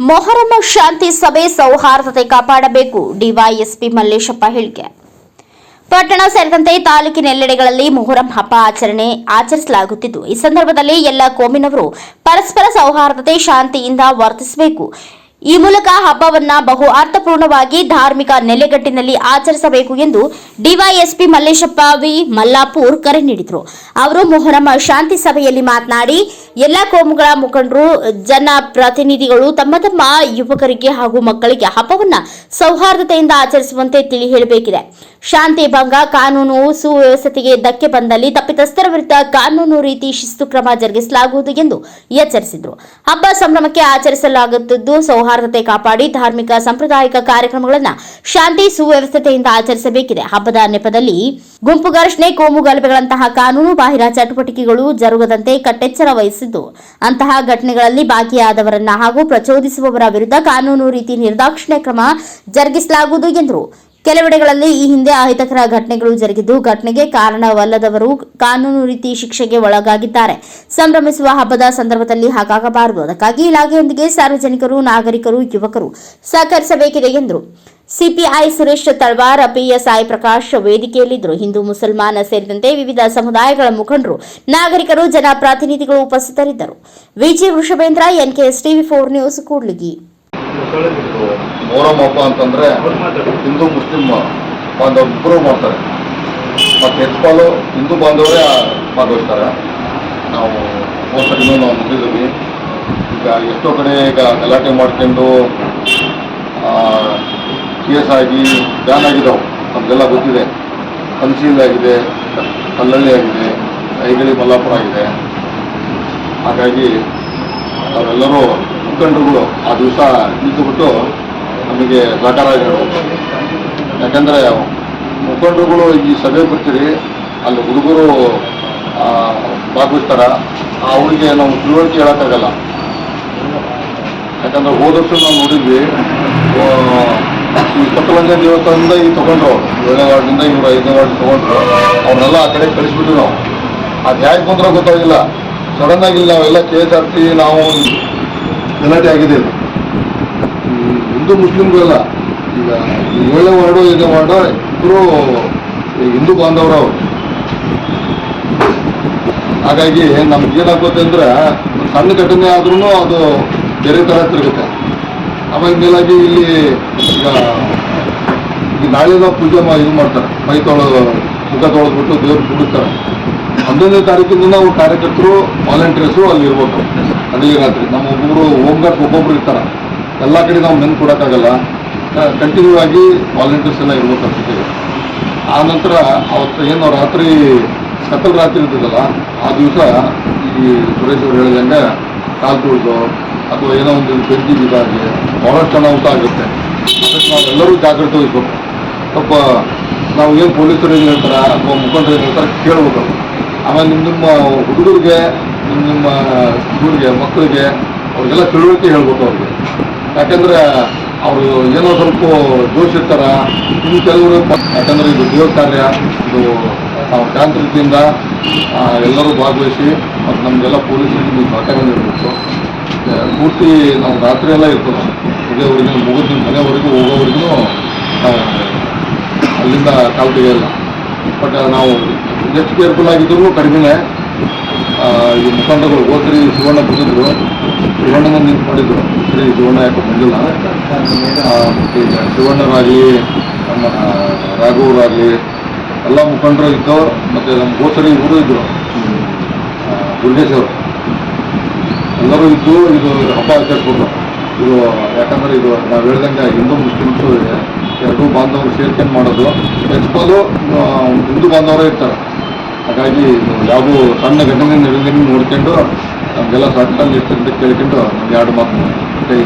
ಮೊಹರಂ ಶಾಂತಿ ಸಭೆ ಸೌಹಾರ್ದತೆ ಕಾಪಾಡಬೇಕು. ಡಿವೈಎಸ್ಪಿ ಮಲ್ಲೇಶಪ್ಪ ಹೇಳಿಕೆ. ಪಟ್ಟಣ ಸೇರಿದಂತೆ ತಾಲೂಕಿನೆಲ್ಲೆಡೆಗಳಲ್ಲಿ ಮೊಹರಂ ಹಬ್ಬ ಆಚರಣೆ ಆಚರಿಸಲಾಗುತ್ತಿದ್ದು, ಈ ಸಂದರ್ಭದಲ್ಲಿ ಎಲ್ಲ ಕೋಮಿನವರು ಪರಸ್ಪರ ಸೌಹಾರ್ದತೆ, ಶಾಂತಿಯಿಂದ ವರ್ತಿಸಬೇಕು. ಈ ಮೂಲಕ ಹಬ್ಬವನ್ನ ಬಹು ಅರ್ಥಪೂರ್ಣವಾಗಿ ಧಾರ್ಮಿಕ ನೆಲೆಗಟ್ಟಿನಲ್ಲಿ ಆಚರಿಸಬೇಕು ಎಂದು ಡಿವೈಎಸ್ಪಿ ಮಲ್ಲೇಶಪ್ಪ ವಿ ಮಲ್ಲಾಪುರ್ ಕರೆ ನೀಡಿದರು. ಅವರು ಮೊಹರಂ ಶಾಂತಿ ಸಭೆಯಲ್ಲಿ ಮಾತನಾಡಿ, ಎಲ್ಲ ಕೋಮುಗಳ ಮುಖಂಡರು ಜನಪ್ರತಿನಿಧಿಗಳು ತಮ್ಮ ತಮ್ಮ ಯುವಕರಿಗೆ ಹಾಗೂ ಮಕ್ಕಳಿಗೆ ಹಬ್ಬವನ್ನ ಸೌಹಾರ್ದತೆಯಿಂದ ಆಚರಿಸುವಂತೆ ತಿಳಿ ಹೇಳಬೇಕಿದೆ. ಶಾಂತಿ ಭಂಗ, ಕಾನೂನು ಸುವ್ಯವಸ್ಥೆಗೆ ಧಕ್ಕೆ ಬಂದಲ್ಲಿ ತಪ್ಪಿತಸ್ಥರ ವಿರುದ್ಧ ಕಾನೂನು ರೀತಿ ಶಿಸ್ತು ಕ್ರಮ ಜರುಗಿಸಲಾಗುವುದು ಎಂದು ಎಚ್ಚರಿಸಿದರು. ಹಬ್ಬ ಸಂಭ್ರಮಕ್ಕೆ ಆಚರಿಸಲಾಗುತ್ತಿದ್ದು ಸೌಹಾರ್ದತೆ ಕಾಪಾಡಿ ಧಾರ್ಮಿಕ ಸಾಂಪ್ರದಾಯಿಕ ಕಾರ್ಯಕ್ರಮಗಳನ್ನು ಶಾಂತಿ, ಸುವ್ಯವಸ್ಥೆಯಿಂದ ಆಚರಿಸಬೇಕಿದೆ. ಹಬ್ಬದ ನೆಪದಲ್ಲಿ ಗುಂಪು ಘರ್ಷಣೆ, ಕೋಮು ಗಲಭೆಗಳಂತಹ ಕಾನೂನು ಬಾಹಿರ ಚಟುವಟಿಕೆಗಳು ಜರುಗದಂತೆ ಕಟ್ಟೆಚ್ಚರ ವಹಿಸಿದ್ದು. ಅಂತಹ ಘಟನೆಗಳಲ್ಲಿ ಭಾಗಿಯಾದವರನ್ನ ಹಾಗೂ ಪ್ರಚೋದಿಸುವವರ ವಿರುದ್ಧ ಕಾನೂನು ರೀತಿ ನಿರ್ದಾಕ್ಷಿಣ್ಯ ಕ್ರಮ ಜರುಗಿಸಲಾಗುವುದು ಎಂದರು. ಕೆಲವೆಡೆಗಳಲ್ಲಿ ಈ ಹಿಂದೆ ಅಹಿತಕರ ಘಟನೆಗಳು ಜರುಗಿದ್ದು, ಘಟನೆಗೆ ಕಾರಣವಲ್ಲದವರು ಕಾನೂನು ರೀತಿ ಶಿಕ್ಷೆಗೆ ಒಳಗಾಗಿದ್ದಾರೆ. ಸಂಭ್ರಮಿಸುವ ಹಬ್ಬದ ಸಂದರ್ಭದಲ್ಲಿ ಹಾಗಾಗಬಾರದು. ಅದಕ್ಕಾಗಿ ಇಲಾಖೆಯೊಂದಿಗೆ ಸಾರ್ವಜನಿಕರು, ನಾಗರಿಕರು, ಯುವಕರು ಸಹಕರಿಸಬೇಕಿದೆ ಎಂದರು. ಸಿಪಿಐ ಸುರೇಶ್ ತಳ್ವಾರ್, ಪಿಎಸ್ಐ ಪ್ರಕಾಶ್ ವೇದಿಕೆಯಲ್ಲಿದ್ದರು. ಹಿಂದೂ, ಮುಸಲ್ಮಾನ ಸೇರಿದಂತೆ ವಿವಿಧ ಸಮುದಾಯಗಳ ಮುಖಂಡರು, ನಾಗರಿಕರು, ಜನಪ್ರತಿನಿಧಿಗಳು ಉಪಸ್ಥಿತರಿದ್ದರು. Viji Vrishabhendra NKS TV four news, Kudligi. Muharram ಹಬ್ಬ ಅಂತಂದ್ರೆ ಹಿಂದೂ ಮುಸ್ಲಿಂ ಬಾಂಧವರು ಇಬ್ಬರು ಮಾಡ್ತಾರೆ. ಮತ್ತು ಹೆಚ್ಚು ಹಿಂದೂ ಬಾಂಧವರೇ ಭಾಗವಹಿಸ್ತಾರೆ. ನಾವು ಹೋಸರಿನೂ ನಾವು ಮುಗಿದೀವಿ ಈಗ ಎಷ್ಟೋ ಕಡೆ ಈಗ ಗಲಾಟೆ ಮಾಡ್ಕೊಂಡು ಕೇಸ್ ಆಗಿ ಬ್ಯಾನ್ ಆಗಿದ್ದಾವೆ ನಮಗೆಲ್ಲ ಗೊತ್ತಿದೆ. ಕನ್ಸೀಲ್ ಆಗಿದೆ, ಕಲ್ಲಳ್ಳಿ ಆಗಿದೆ, ಐಗಳಿ ಮಲ್ಲಾಪುರ ಆಗಿದೆ. ಹಾಗಾಗಿ ಅವರೆಲ್ಲರೂ ಮುಖಂಡರುಗಳು ಆ ದಿವಸ ನಿಂತುಬಿಟ್ಟು ನಮಗೆ ಸಹಕಾರ ನೀಡಬೇಕು ಯಾಕಂದರೆ ಮುಖಂಡರುಗಳು ಈ ಸಭೆ ಬರ್ತೀರಿ ಅಲ್ಲಿ ಹುಡುಗರು ಭಾಗವಹಿಸ್ತಾರ ಅವರಿಗೆ ನಾವು ತಿಳುವಳಿಕೆ ಹೇಳೋಕ್ಕಾಗಲ್ಲ. ಯಾಕಂದ್ರೆ ಹೋದಷ್ಟು ನಾವು ನೋಡಿದ್ವಿ ಈ ಕೊತ್ತಲಂಜ ದೇವಸ್ಥಾನದಿಂದ ಈ ತೊಗೊಂಡ್ರು, ಏಳನೇ ವಾರ್ಡ್ನಿಂದ ಇವರು ಐದನೇ ವಾರ್ಡ್ ತೊಗೊಂಡ್ರು, ಅವ್ರನ್ನೆಲ್ಲ ಆ ಕಡೆ ಕಳಿಸ್ಬಿಟ್ಟು ನಾವು. ಅದು ಹೇಗೆ ಬಂದ್ರೆ ಗೊತ್ತಾಗಿಲ್ಲ. ಸಡನ್ ಆಗಿ ಇಲ್ಲಿ ನಾವೆಲ್ಲ ಕೆ ಎಸ್ ಆರ್ ಟಿ, ನಾವು ಗಲಾಟೆ ಆಗಿದೆ ಇದು. ಈ ಹಿಂದೂ ಮುಸ್ಲಿಮ್ಗಳೆಲ್ಲ, ಈಗ ಒಳ್ಳೆ ವರ್ಡು ಐದನೇ ವಾರ್ಡ ಇಬ್ಬರು ಹಿಂದೂ ಬಾಂಧವರು ಅವರು ಹಾಗಾಗಿ ನಮ್ಗೇನಾಗುತ್ತೆ ಅಂದ್ರೆ, ಸಣ್ಣ ಘಟನೆ ಆದ್ರೂ ಅದು ಬೇರೆ ಥರ ತಿರುಗುತ್ತೆ. ಆಮೇಲೆ ಮೇಲಾಗಿ ಇಲ್ಲಿ ಈಗ ಈ ನಾಳೆನ ಪೂಜೆ ಮಾ ಇದು ಮಾಡ್ತಾರೆ, ಮೈ ತೊಳೆದು ಮುಖ ತೊಳೆದ್ಬಿಟ್ಟು ದೇವ್ರು ಕುಡಿಸ್ತಾರೆ ಹನ್ನೊಂದನೇ ತಾರೀಕಿಂದ ನಾವು ಕಾರ್ಯಕರ್ತರು ವಾಲಂಟಿಯರ್ಸು ಅಲ್ಲಿ ಇರ್ಬೇಕು ಹಗಲಿ ರಾತ್ರಿ. ನಮ್ಮ ಒಬ್ಬೊಬ್ಬರು ಹೋಮ್ ಗಾರ್ಡ್ ಒಬ್ಬೊಬ್ರು ಇರ್ತಾರೆ. ಎಲ್ಲ ಕಡೆ ನಾವು ನೆನ್ ಕೊಡೋಕ್ಕಾಗಲ್ಲ. ಕಂಟಿನ್ಯೂ ಆಗಿ ವಾಲಂಟಿಯರ್ಸ್ ಎಲ್ಲ ಇರ್ಬೇಕಾಗ್ತದೆ ಆ ನಂತರ ಅವತ್ತು ಏನು ರಾತ್ರಿ, ಸಕಲ್ ರಾತ್ರಿ ಇರ್ತದಲ್ಲ, ಆ ದಿವಸ ಈ ಸುರೇಶ್ ಅವರು ಹೇಳಿದಂಗೆ ಕಾಲು ತುಳಿದು ಅಥವಾ ಏನೋ ಒಂದು ಬೆಂಕಿ ಇದಾಗಿ ಭಾಳಷ್ಟು ಅನಾಹುತ ಆಗುತ್ತೆ. ಅದಕ್ಕೆ ನಾವೆಲ್ಲರೂ ಜಾಗ್ರತೆ ವಹಿಸ್ಬೇಕು. ಸ್ವಲ್ಪ ನಾವು ಏನು ಪೊಲೀಸರು ಏನು ಹೇಳ್ತಾರೆ ಅಥವಾ ಮುಖಂಡರು ಏನು ಹೇಳ್ತಾರೆ ಕೇಳ್ಬೇಕು ಆಮೇಲೆ ನಿಮ್ಮ ನಿಮ್ಮ ಹುಡುಗರಿಗೆ ನಿಮ್ಮ ನಿಮ್ಮ ಹುಡುಗರಿಗೆ ಮಕ್ಕಳಿಗೆ ಅವ್ರಿಗೆಲ್ಲ ತಿಳುವಳಿಕೆ ಹೇಳ್ಬೇಕು ಅವ್ರಿಗೆ. ಯಾಕಂದ್ರೆ ಅವರು ಏನೋ ಸ್ವಲ್ಪ ಜೋಶ್ ಇರ್ತಾರ ಇನ್ನು ಕೆಲವರು ಯಾಕಂದ್ರೆ ಇದು ದೇವ್ರ ಕಾರ್ಯ, ಇದು ನಾವು ಶಾಂತ ಎಲ್ಲರೂ ಭಾಗವಹಿಸಿ ಮತ್ತು ನಮಗೆಲ್ಲ ಪೊಲೀಸರಿಗೆ ಸಹಕಾರ ನೀಡಬೇಕು. ಪೂರ್ತಿ ನಾವು ರಾತ್ರಿ ಎಲ್ಲ ಇರ್ತದೆ ಇದೇವರೆಗೂ ಮುಗಿದ ಮನೆವರೆಗೂ ಹೋಗೋವರೆಗೂ ಅಲ್ಲಿಂದ ಕಾಲು ತೆಗೆಯಲ್ಲ ಬಟ್ ನಾವು ಎಷ್ಟು ಕೇರ್ಫುಲ್ ಆಗಿದ್ರು ಕಡಿಮೆ ಈ ಮುಖಂಡರು ಹೋದ್ರಿ, ಸುವರ್ಣ ಬಂದಿದ್ರು. ಶಿವಣ್ಣನ ನಿಂತು ಮಾಡಿದ್ರು ಶ್ರೀ ಸುವರ್ಣ ಯಾಕೆ ಬಂದಿಲ್ಲ. ಈಗ ಶಿವಣ್ಣರಾಗಲಿ ನಮ್ಮ ರಾಘವರಾಗಲಿ ಎಲ್ಲ ಮುಖಂಡರು ಇದ್ದವರು, ಮತ್ತು ನಮ್ಮ ಗೋಸರಿ ಇವರು ಇದ್ದರು ದುರ್ಗೇಶ್ ಅವರು. ಎಲ್ಲರೂ ಇದ್ದು, ಇದು ಹಬ್ಬ ಆಚರಿಸ್ಬೋದು. ಇದು, ಯಾಕಂದ್ರೆ ಇದು ನಾವು ಹೇಳ್ದಂಗೆ ಹಿಂದೂ ಮುಸ್ಲಿಮ್ಸು ಎರಡೂ ಬಾಂಧವರು ಸೇರ್ಕೊಂಡು ಮಾಡೋದು. ಹೆಚ್ಚು ಹಿಂದೂ ಬಾಂಧವರೇ ಇರ್ತಾರೆ. ಹಾಗಾಗಿ ಇದು ಯಾವುದೂ ಸಣ್ಣ ಘಟನೆ ನಡೆದಂಗೆ ನೋಡ್ಕೊಂಡು ನಮಗೆಲ್ಲ ಸಹಕಾರ ಇರ್ತಂತ ಕೇಳ್ಕೊಂಡು ನಮ್ಗೆ ಎರಡು ಮಾತು ಕೈ